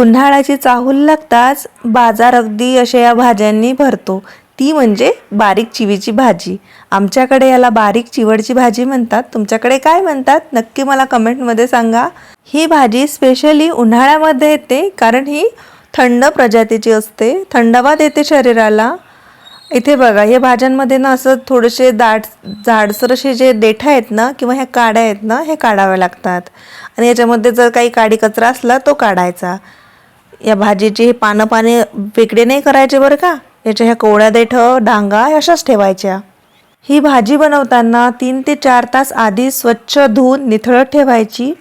उन्हाळ्याची चाहूल लागताच बाजार अगदी अशा या भाज्यांनी भरतो. ती म्हणजे बारीक चिवीची भाजी. आमच्याकडे याला बारीक चिवडची भाजी म्हणतात. तुमच्याकडे काय म्हणतात? नक्की मला कमेंटमध्ये सांगा. ही भाजी स्पेशली उन्हाळ्यामध्ये येते कारण ही थंड प्रजातीची असते. थंडावा देते शरीराला. इथे बघा हे भाज्यांमध्ये ना असं थोडेसे दाट जाडसर असे जे देठं आहेत ना किंवा ह्या काड्या आहेत ना हे काढाव्या लागतात. आणि याच्यामध्ये जर काही काडी कचरा असला तो काढायचा. या भाजीची हे पानं पाने वेगळे नाही करायचे बरं का? याच्या ह्या कोवळ्या देठ डांगा अशाच ठेवायच्या. ही भाजी बनवताना तीन ते चार तास आधी स्वच्छ धुवून निथळत ठेवायची.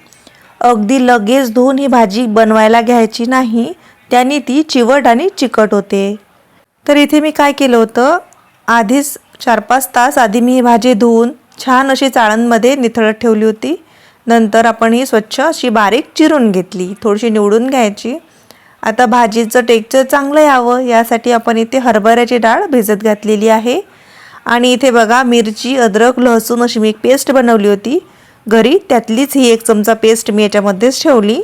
अगदी लगेच धुवून ही भाजी बनवायला घ्यायची नाही. त्याने ती चिवट आणि चिकट होते. तर इथे मी काय केलं होतं? आधीच चार पाच तास आधी मी ही भाजी धुवून छान अशी चाळणमध्ये निथळत ठेवली होती. नंतर आपण ही स्वच्छ अशी बारीक चिरून घेतली. थोडीशी निवडून घ्यायची. आता भाजीचं टेक्चर चांगलं यावं. यासाठी आपण इथे हरभऱ्याची डाळ भिजत घातलेली आहे. आणि इथे बघा मिरची अद्रक लसूण अशी मी एक पेस्ट बनवली होती. घरी त्यातलीच ही एक चमचा पेस्ट मी याच्यामध्येच ठेवली.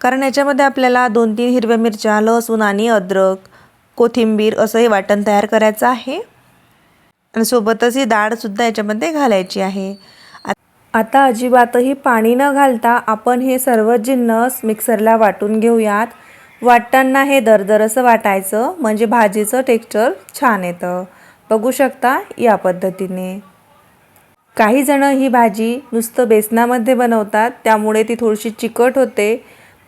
कारण याच्यामध्ये आपल्याला दोन तीन हिरव्या मिरच्या लसूण आणि अद्रक कोथिंबीर असं हे वाटण तयार करायचं आहे. आणि सोबतच ही डाळसुद्धा याच्यामध्ये घालायची आहे. आता अजिबातही पाणी न घालता आपण हे सर्व जिन्नस मिक्सरला वाटून घेऊयात. वाटताना हे दरदरसं वाटायचं म्हणजे भाजीचं टेक्स्चर छान येतं. बघू शकता या पद्धतीने. काही जण ही भाजी नुसतं बेसनामध्ये बनवतात त्यामुळे ती थोडीशी चिकट होते.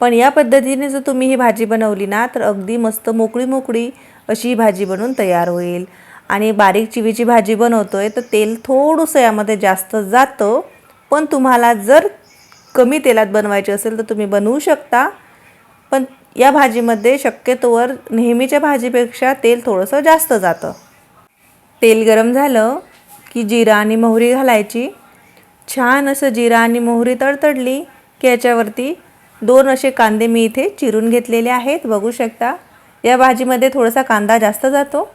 पण या पद्धतीने जर तुम्ही ही भाजी बनवली ना तर अगदी मस्त मोकळी मोकळी अशी ही भाजी बनून तयार होईल. आणि बारीक चिवीची भाजी बनवतो आहे तर तेल थोडंसं यामध्ये जास्त जातं. पण तुम्हाला जर कमी तेलात बनवायचे असेल तर तुम्ही बनवू शकता. पण या भाजीमध्ये शक्यतोवर नेहमीच्या भाजीपेक्षा तेल थोडंसं जास्त जातं. तेल गरम झालं की जिरा आणि मोहरी घालायची. छान असं जिरा आणि मोहरी तडतडली की याच्यावरती दोन असे कांदे मी इथे चिरून घेतलेले आहेत. बघू शकता या भाजीमध्ये थोडासा कांदा जास्त जातो.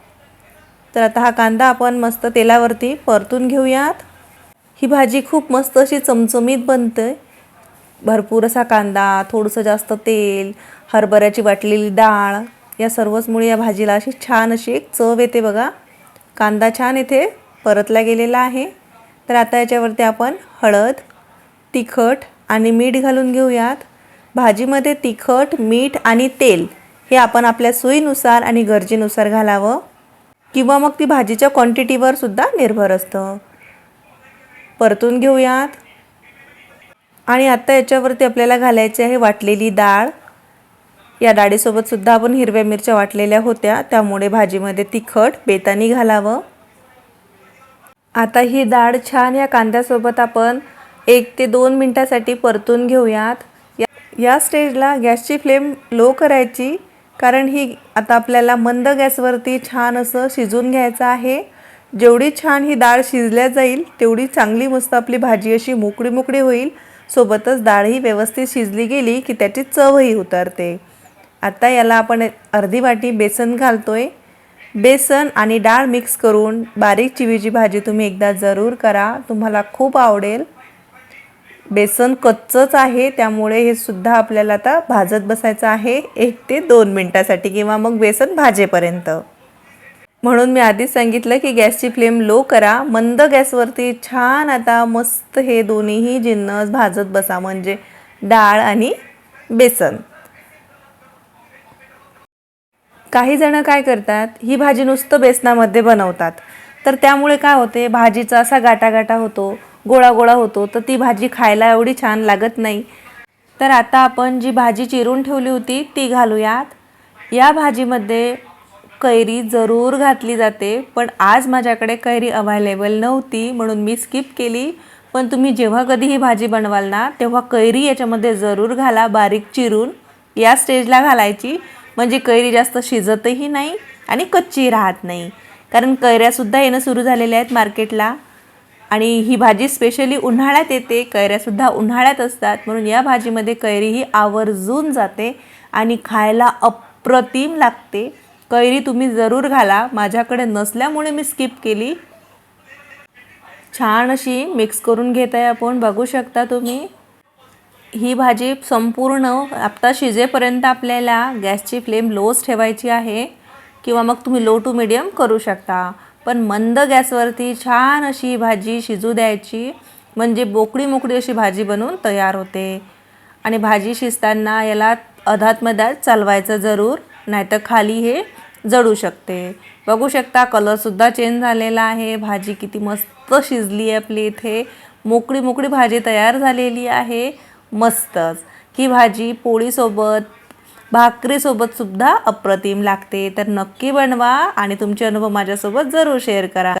तर आता हा कांदा आपण मस्त तेलावरती परतून घेऊयात. ही भाजी खूप मस्त अशी चमचमीत बनते भरपूर असा कांदा थोडंसं जास्त तेल हरभऱ्याची वाटलेली डाळ या सर्वचमुळे या भाजीला अशी छान अशी एक चव येते बघा. कांदा छान इथे परतला गेलेला आहे. तर आता याच्यावरती आपण हळद तिखट आणि मीठ घालून घेऊयात. भाजीमध्ये तिखट मीठ आणि तेल हे आपण आपल्या सोयीनुसार आणि गरजेनुसार घालावं किंवा मग ती भाजीच्या क्वांटिटीवर सुद्धा निर्भर असतं. परतून घेऊयात. आणि आत्ता याच्यावरती आपल्याला घालायची आहे वाटलेली डाळ. या डाळीसोबत सुद्धा आपण हिरव्या मिरच्या वाटलेल्या होत्या त्यामुळे भाजीमध्ये तिखट बेतानी घालावं. आता ही डाळ छान या कांद्यासोबत आपण एक ते दोन मिनटासाठी परतून घेऊयात. या या स्टेजला गॅसची फ्लेम लो करायची कारण ही आता आपल्याला मंद गॅसवरती छान असं शिजून घ्यायचं आहे. जेवढी छान ही डाळ शिजल्या जाईल तेवढी चांगली मस्त आपली भाजी अशी मोकळी मोकळी होईल. सोबतच डाळ ही व्यवस्थित शिजली गेली की त्याची चवही उतरते. आता याला आपण अर्धी वाटी बेसन घालतो आहे बेसन आणि डाळ मिक्स करून बारीक चिवीची भाजी तुम्ही एकदा जरूर करा. तुम्हाला खूप आवडेल. बेसन कच्चंच आहे त्यामुळे हे सुद्धा आपल्याला आता भाजत बसायचं आहे. एक ते दोन मिनटासाठी किंवा मग बेसन भाजेपर्यंत. म्हणून मी आधीच सांगितलं की गॅसची फ्लेम लो करा. मंद गॅसवरती छान आता मस्त हे दोन्हीही जिन्नस भाजत बसा म्हणजे डाळ आणि बेसन. काही जण काय करतात ही भाजी नुसतं बेसनामध्ये बनवतात. तर त्यामुळे काय होते भाजीचा असा गाटागाटा होतो गोळा गोळा होतो तर ती भाजी खायला एवढी छान लागत नाही. तर आता आपण जी भाजी चिरून ठेवली होती ती घालूयात. या भाजीमध्ये कैरी जरूर घातली जाते पण आज माझ्याकडे कैरी अव्हायलेबल नव्हती म्हणून मी स्किप केली. पण तुम्ही जेव्हा कधी ही भाजी बनवाल ना तेव्हा कैरी याच्यामध्ये जरूर घाला बारीक चिरून. या स्टेजला घालायची म्हणजे कैरी जास्त शिजतही नाही आणि कच्ची राहत नाही. कारण कैऱ्यासुद्धा येणं सुरू झालेल्या आहेत मार्केटला. आणि ही भाजी स्पेशली उन्हाळ्यात येते कैऱ्यासुद्धा उन्हाळ्यात असतात. म्हणून या भाजीमध्ये कैरी ही आवर्जून जाते आणि खायला अप्रतिम लागते. कैरी तुम्ही जरूर घाला. माझ्याकडे नसल्यामुळे मी स्किप केली. छान अशी मिक्स करून घेत आहे आपण. बघू शकता तुम्ही. ही भाजी संपूर्ण आत्ता शिजेपर्यंत आपल्याला गॅसची फ्लेम लोच ठेवायची आहे. किंवा मग तुम्ही लो टू मिडियम करू शकता. पण मंद गॅसवरती छान अशी भाजी शिजू द्यायची. म्हणजे बोकडी मोकळी अशी भाजी बनवून तयार होते. आणि भाजी शिजताना याला अधातमधात चालवायचं जरूर. नाहीतर खाली हे जळू शकते. बघू शकता कलरसुद्धा चेंज झालेला आहे. भाजी किती मस्त शिजली आहे आपली इथे. मोकळी मोकळी भाजी तयार झालेली आहे. मस्तच. ही भाजी पोळीसोबत भाकरीसोबत सुद्धा अप्रतिम लागते. तर नक्की बनवा आणि तुमचे अनुभव माझ्यासोबत जरूर शेअर करा.